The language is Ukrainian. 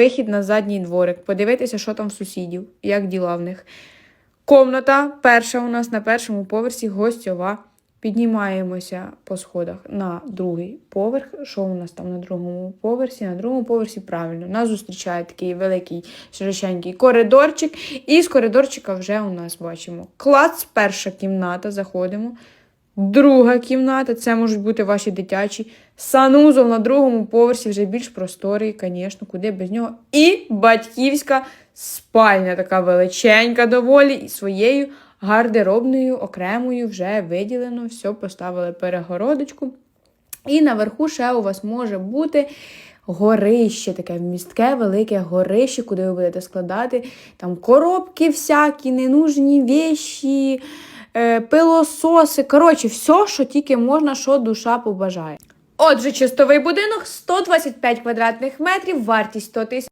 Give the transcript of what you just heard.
Вихід на задній дворик, подивитися, що там в сусідів, як діла в них. Комната перша у нас на першому поверсі гостьова. Піднімаємося по сходах на другий поверх. Що у нас там на другому поверсі? На другому поверсі правильно. Нас зустрічає такий великий широченький коридорчик. І з коридорчика вже у нас бачимо клац, перша кімната. Заходимо. Друга кімната, це можуть бути ваші дитячі. Санузол на другому поверсі вже більш просторий, звісно, куди без нього. І батьківська спальня, така величенька доволі, і своєю гардеробною, окремою вже виділено, все, поставили перегородочку. І наверху ще у вас може бути горище, таке містке, велике горище, куди ви будете складати там коробки всякі, ненужні е, пилососи. Коротше, все, що тільки можна, що душа побажає. Отже, чистовий будинок 125 квадратних метрів, вартість 100 тисяч.